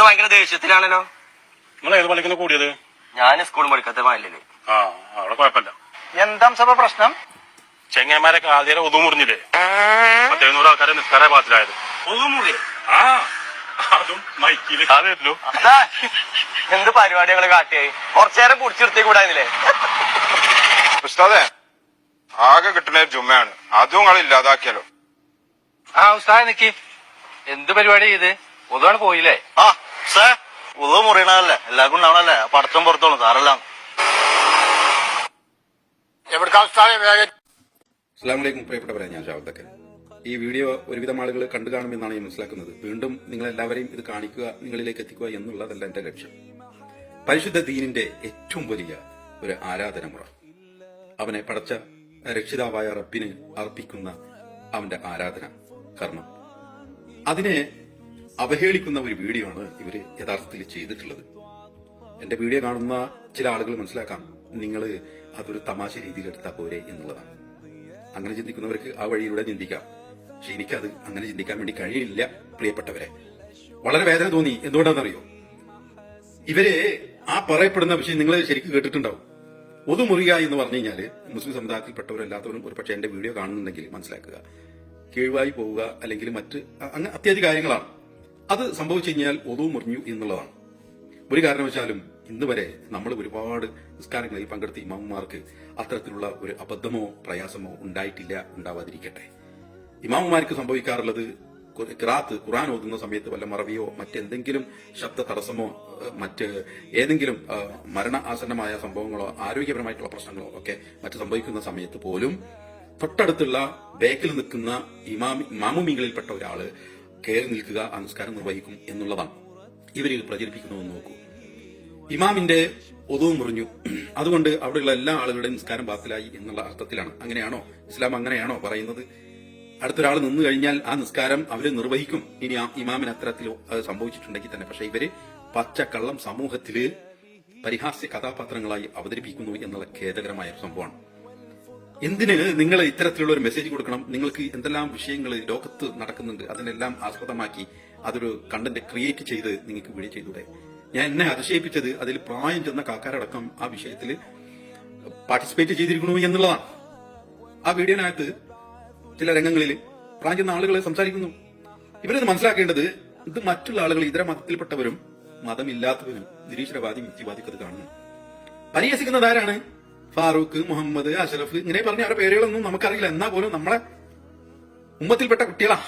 ഇന്ന് ഭയങ്കര ദേഷ്യത്തിലാണല്ലോ. നിങ്ങൾ ഏത് പള്ളിക്കുന്ന കൂടിയത്? ഞാൻ സ്കൂൾ പഠിക്കാത്ത മാലിൽ. ആ അവിടെ കുഴപ്പമില്ല. എന്താ സഭ പ്രശ്നം? ചെങ്ങന്മാരൊക്കെ ആദ്യം ഒതു മുറിഞ്ഞില്ലേ? പത്തെഴുന്നൂറ് ആൾക്കാരെ നിസ്കാര പാത്തിലായത്. ഒതുമുറി ആ അതും മൈക്കിൽ. അതായിരുന്നു എന്ത് പരിപാടികൾ കാട്ടിയായി കുറച്ചേരം പിടിച്ചെടുത്തേ കൂടായിരുന്നില്ലേ ഉസ്താദെ ആകെ കിട്ടുന്ന ജുമ്മയാണ്. അതും നിങ്ങൾ ഇല്ലാതാക്കിയാലോ. ആ ഉസ്താദ് നിക്കി. എന്ത് പരിപാടി ചെയ്ത് ഒതുവാണ് പോയില്ലേ? ആ സേ ഉള്ള മുറിയണതല്ലേ? എല്ലാവർക്കും ഉണ്ടാവണല്ലേ പടച്ചം പുറത്തോളും സാറെല്ലാം. അസ്സാം പ്രിയപ്പെട്ടവരെ ഞാൻ ഷാവത്തൊക്കെ. ഈ വീഡിയോ ഒരുവിധം ആളുകൾ കണ്ടു കാണുമെന്നാണ് ഞാൻ മനസ്സിലാക്കുന്നത്. വീണ്ടും നിങ്ങൾ എല്ലാവരെയും ഇത് കാണിക്കുക നിങ്ങളിലേക്ക് എത്തിക്കുക എന്നുള്ളതല്ല എന്റെ ലക്ഷ്യം. പരിശുദ്ധ ദീനിന്റെ ഏറ്റവും വലിയ ഒരു ആരാധനമുറ. അവനെ പടച്ച രക്ഷിതാവായ റബ്ബിന് അർപ്പിക്കുന്ന അവന്റെ ആരാധന കർമ്മം. അതിനെ അവഹേളിക്കുന്ന ഒരു വീഡിയോ ആണ് ഇവർ യഥാർത്ഥത്തിൽ ചെയ്തിട്ടുള്ളത്. എന്റെ വീഡിയോ കാണുന്ന ചില ആളുകൾ മനസ്സിലാക്കാം നിങ്ങൾ അതൊരു തമാശ രീതിയിൽ എടുത്താൽ പോരെ എന്നുള്ളതാണ്. അങ്ങനെ ചിന്തിക്കുന്നവർക്ക് ആ വഴിയിലൂടെ ചിന്തിക്കാം. പക്ഷെ എനിക്കത് അങ്ങനെ ചിന്തിക്കാൻ വേണ്ടി കഴിയില്ല പ്രിയപ്പെട്ടവരെ. വളരെ വേദന തോന്നി. എന്തുകൊണ്ടാണെന്നറിയോ? ഇവർ ആ പറയപ്പെടുന്ന വിഷയം നിങ്ങൾ ശരിക്കും കേട്ടിട്ടുണ്ടാവും. ഒതുമുറിയ എന്ന് പറഞ്ഞു കഴിഞ്ഞാൽ മുസ്ലിം സമുദായത്തിൽപ്പെട്ടവരല്ലാത്തവരും ഒരു പക്ഷേ എന്റെ വീഡിയോ കാണുന്നുണ്ടെങ്കിൽ മനസ്സിലാക്കുക. കീഴ്വായി പോവുക അല്ലെങ്കിൽ മറ്റ് അങ്ങനെ അത്യാധി കാര്യങ്ങളാണ്. അത് സംഭവിച്ചു കഴിഞ്ഞാൽ ഒതു മുറിഞ്ഞു എന്നുള്ളതാണ്. ഒരു കാരണവശാലും ഇന്ന് വരെ നമ്മൾ ഒരുപാട് നിസ്കാരങ്ങളിൽ പങ്കെടുത്ത ഇമാമുമാർക്ക് അത്തരത്തിലുള്ള ഒരു അബദ്ധമോ പ്രയാസമോ ഉണ്ടായിട്ടില്ല ഉണ്ടാവാതിരിക്കട്ടെ. ഇമാമുമാർക്ക് സംഭവിക്കാറുള്ളത് ക്രാത്ത് ഖുറാൻ ഓതുന്ന സമയത്ത് വല്ല മറവിയോ മറ്റെന്തെങ്കിലും ശബ്ദ തടസ്സമോ മറ്റ് ഏതെങ്കിലും മരണ ആസന്നമായ സംഭവങ്ങളോ ആരോഗ്യപരമായിട്ടുള്ള പ്രശ്നങ്ങളോ ഒക്കെ മറ്റ് സംഭവിക്കുന്ന സമയത്ത് പോലും തൊട്ടടുത്തുള്ള ബേക്കിൽ നിൽക്കുന്ന ഇമാമി മാമുമികളിൽപ്പെട്ട ഒരാൾ കയറി നിൽക്കുക ആ നിർവഹിക്കും എന്നുള്ളതാണ്. ഇവരിത് പ്രചരിപ്പിക്കുന്നതെന്ന് നോക്കൂ. ഇമാമിന്റെ ഒതുവും മുറിഞ്ഞു. അതുകൊണ്ട് അവിടെയുള്ള എല്ലാ ആളുകളുടെയും നിസ്കാരം ബാത്തിലായി എന്നുള്ള അർത്ഥത്തിലാണ്. അങ്ങനെയാണോ? ഇസ്ലാം അങ്ങനെയാണോ പറയുന്നത്? അടുത്തൊരാൾ നിന്നു കഴിഞ്ഞാൽ ആ നിസ്കാരം അവർ നിർവഹിക്കും. ഇനി ആ ഇമാമിന് അത്തരത്തിൽ അത് സംഭവിച്ചിട്ടുണ്ടെങ്കിൽ തന്നെ. പക്ഷെ ഇവർ പച്ചക്കള്ളം സമൂഹത്തിൽ പരിഹാസ്യ കഥാപാത്രങ്ങളായി അവതരിപ്പിക്കുന്നു എന്നുള്ള ഖേദകരമായ ഒരു സംഭവമാണ്. എന്തിന് നിങ്ങൾ ഇത്തരത്തിലുള്ള ഒരു മെസ്സേജ് കൊടുക്കണം? നിങ്ങൾക്ക് എന്തെല്ലാം വിഷയങ്ങൾ ലോകത്ത് നടക്കുന്നുണ്ട്? അതിനെല്ലാം ആസ്പദമാക്കി അതൊരു കണ്ടന്റ് ക്രിയേറ്റ് ചെയ്ത് നിങ്ങൾക്ക് വീഡിയോ ചെയ്തൂടെ? ഞാൻ എന്നെ അതിശയിപ്പിച്ചത് അതിൽ പ്രായം ചെന്ന കാക്കാരടക്കം ആ വിഷയത്തിൽ പാർട്ടിസിപ്പേറ്റ് ചെയ്തിരിക്കണു എന്നുള്ളതാണ്. ആ വീഡിയോനകത്ത് ചില രംഗങ്ങളിൽ പ്രായം ചെന്ന ആളുകൾ സംസാരിക്കുന്നു. ഇവരത് മനസ്സിലാക്കേണ്ടത് ഇത് മറ്റുള്ള ആളുകൾ ഇതര മതത്തിൽപ്പെട്ടവരും മതമില്ലാത്തവരും നിരീശ്വരവാദി യുക്തിവാദിക്കത് കാണുന്നു. പരിഹസിക്കുന്നത് ആരാണ്? ഫാറൂഖ് മുഹമ്മദ് അഷറഫ് ഇങ്ങനെ പറഞ്ഞ അവരുടെ പേരുകളൊന്നും നമുക്കറിയില്ല. എന്നാ പോലും നമ്മളെ ഉമ്മത്തിൽപ്പെട്ട കുട്ടികളാ.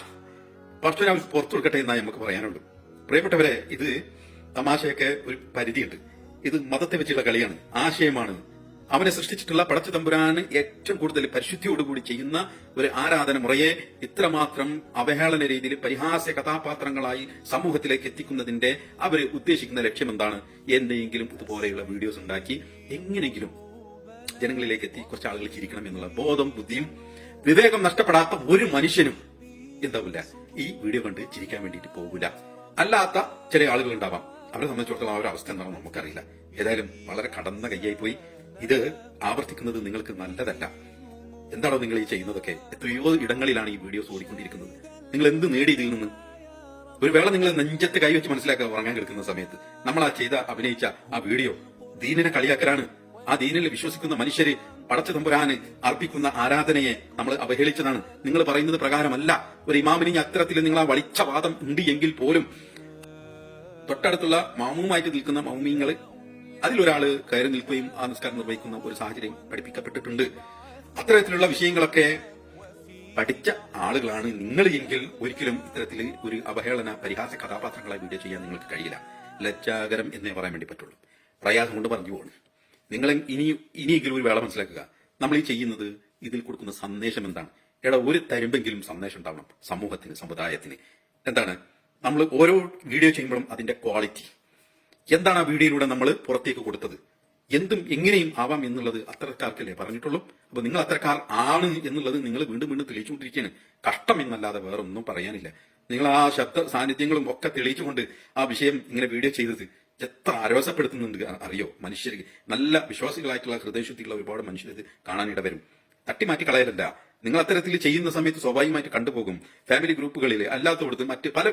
പക്ഷെ അവർ പുറത്തു കൊടുക്കട്ടെ എന്നാ നമുക്ക് പറയാനുള്ളൂ. പ്രിയപ്പെട്ടവരെ ഇത് തമാശയൊക്കെ ഒരു പരിധിയുണ്ട്. ഇത് മതത്തെ വെച്ചുള്ള കളിയാണ് ആശയമാണ്. അവനെ സൃഷ്ടിച്ചിട്ടുള്ള പടച്ച തമ്പുരാന് ഏറ്റവും കൂടുതൽ പരിശുദ്ധിയോടുകൂടി ചെയ്യുന്ന ഒരു ആരാധന മുറയെ ഇത്രമാത്രം അവഹേളന രീതിയിൽ പരിഹാസ്യ കഥാപാത്രങ്ങളായി സമൂഹത്തിലേക്ക് എത്തിക്കുന്നതിന്റെ അവർ ഉദ്ദേശിക്കുന്ന ലക്ഷ്യം എന്താണ് എന്തെങ്കിലും ഇതുപോലെയുള്ള വീഡിയോസ് ഉണ്ടാക്കി എങ്ങനെയെങ്കിലും ജനങ്ങളിലേക്ക് എത്തി കുറച്ച് ആളുകൾ ചിരിക്കണം എന്നുള്ള ബോധം ബുദ്ധിയും വിവേകം നഷ്ടപ്പെടാത്ത ഒരു മനുഷ്യനും എന്താവില്ല. ഈ വീഡിയോ കണ്ട് ചിരിക്കാൻ വേണ്ടിയിട്ട് പോകില്ല അല്ലാത്ത ചില ആളുകൾ ഉണ്ടാവാം അവരെ സംബന്ധിച്ചിടത്തോളം ആ ഒരു അവസ്ഥ എന്താണെന്ന് നമുക്കറിയില്ല. ഏതായാലും വളരെ കടന്ന കയ്യായി പോയി. ഇത് ആവർത്തിക്കുന്നത് നിങ്ങൾക്ക് നല്ലതല്ല. എന്താണോ നിങ്ങൾ ഈ ചെയ്യുന്നതൊക്കെ? എത്രയോ ഇടങ്ങളിലാണ് ഈ വീഡിയോസ് ഓടിക്കൊണ്ടിരിക്കുന്നത്. നിങ്ങൾ എന്ത് നേടി ഇതിൽ നിന്ന്? ഒരു വേള നിങ്ങൾ നെഞ്ചത്ത് കൈവച്ച് മനസ്സിലാക്കുക ഉറങ്ങാൻ കിടക്കുന്ന സമയത്ത്. നമ്മൾ ആ ചെയ്ത അഭിനയിച്ച ആ വീഡിയോ ദീനനെ കളിയാക്കലാണ്. ആ ദീനിൽ വിശ്വസിക്കുന്ന മനുഷ്യര് പടച്ച തമ്പുരാന് അർപ്പിക്കുന്ന ആരാധനയെ നമ്മൾ അവഹേളിച്ചതാണ്. നിങ്ങൾ പറയുന്നത് പ്രകാരമല്ല. ഒരു ഇമാമിനി അത്തരത്തിൽ നിങ്ങൾ ആ വളിച്ച വാദം ഉണ്ട് എങ്കിൽ പോലും തൊട്ടടുത്തുള്ള മാമുമായിട്ട് നിൽക്കുന്ന മൗമീങ്ങൾ അതിലൊരാൾ കയറി നിൽക്കുകയും ആ നിസ്കാരം നിർവഹിക്കുന്ന ഒരു സാഹചര്യം പഠിപ്പിക്കപ്പെട്ടിട്ടുണ്ട്. അത്തരത്തിലുള്ള വിഷയങ്ങളൊക്കെ പഠിച്ച ആളുകളാണ് നിങ്ങൾ എങ്കിൽ ഒരിക്കലും ഇത്തരത്തിൽ ഒരു അവഹേളന പരിഹാസ കഥാപാത്രങ്ങളെ വീഡിയോ ചെയ്യാൻ നിങ്ങൾക്ക് കഴിയില്ല. ലജ്ജാകരം എന്നേ പറയാൻ വേണ്ടി പറ്റുള്ളൂ. പ്രയാസം കൊണ്ട് പറഞ്ഞു പോകണം നിങ്ങൾ ഇനി ഇനിയെങ്കിലും ഒരു വേള മനസ്സിലാക്കുക. നമ്മൾ ഈ ചെയ്യുന്നത് ഇതിൽ കൊടുക്കുന്ന സന്ദേശം എന്താണ്? എടാ ഒരു തരുമ്പെങ്കിലും സന്ദേശം ഉണ്ടാവണം സമൂഹത്തിന് സമുദായത്തിന്. എന്താണ്? നമ്മൾ ഓരോ വീഡിയോ ചെയ്യുമ്പോഴും അതിന്റെ ക്വാളിറ്റി എന്താണ് ആ വീഡിയോയിലൂടെ നമ്മൾ പുറത്തേക്ക് കൊടുത്തത്? എന്തും എങ്ങനെയും ആവാം എന്നുള്ളത് അത്തരക്കാർക്കല്ലേ പറഞ്ഞിട്ടുള്ളൂ? അപ്പൊ നിങ്ങൾ അത്തരക്കാർ ആണ് എന്നുള്ളത് നിങ്ങൾ വീണ്ടും വീണ്ടും തെളിയിച്ചുകൊണ്ടിരിക്കുകയാണ്. കഷ്ടം എന്നല്ലാതെ വേറെ ഒന്നും പറയാനില്ല. നിങ്ങൾ ആ ശബ്ദ സാന്നിധ്യങ്ങളും ഒക്കെ തെളിയിച്ചുകൊണ്ട് ആ വിഷയം ഇങ്ങനെ വീഡിയോ ചെയ്തത് എത്ര ആരോസപ്പെടുത്തുന്നുണ്ട് അറിയോ? മനുഷ്യർക്ക് നല്ല വിശ്വാസികളായിട്ടുള്ള ഹൃദയശുദ്ധിയുള്ള ഒരുപാട് മനുഷ്യർ ഇത് കാണാനിട വരും. തട്ടിമാറ്റി കളയലല്ല. നിങ്ങൾ അത്തരത്തിൽ ചെയ്യുന്ന സമയത്ത് സ്വാഭാവികമായിട്ട് കണ്ടുപോകും. ഫാമിലി ഗ്രൂപ്പുകളിൽ അല്ലാത്തവിടത്തും മറ്റ് പല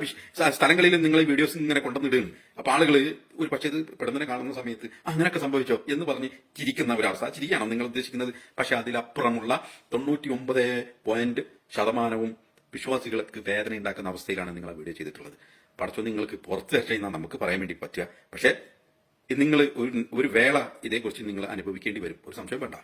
സ്ഥലങ്ങളിലും നിങ്ങൾ വീഡിയോസ് ഇങ്ങനെ കൊണ്ടുവന്നിടുകയാണ് അപ്പൊ ആളുകൾ ഒരു പക്ഷേ ഇത് പെടുന്നതിനെ കാണുന്ന സമയത്ത് "ആ, അങ്ങനെയൊക്കെ സംഭവിച്ചോ? എന്ന് പറഞ്ഞ് ചിരിക്കുന്ന ഒരവസ്ഥ. ചിരിയാണോ നിങ്ങൾ ഉദ്ദേശിക്കുന്നത്. പക്ഷെ അതിലപ്പുറമുള്ള തൊണ്ണൂറ്റി ഒമ്പത് പോയിന്റ് ശതമാനവും വിശ്വാസികൾക്ക് വേദന ഉണ്ടാക്കുന്ന അവസ്ഥയിലാണ് നിങ്ങൾ ആ വീഡിയോ ചെയ്തിട്ടുള്ളത്. പടച്ചോ നിങ്ങൾക്ക് പുറത്ത് രക്ഷയെന്നാണ് നമുക്ക് പറയാൻ വേണ്ടി പറ്റുക. പക്ഷേ നിങ്ങൾ ഒരു വേള ഇതേക്കുറിച്ച് നിങ്ങൾ അനുഭവിക്കേണ്ടി വരും. ഒരു സംശയം വേണ്ട.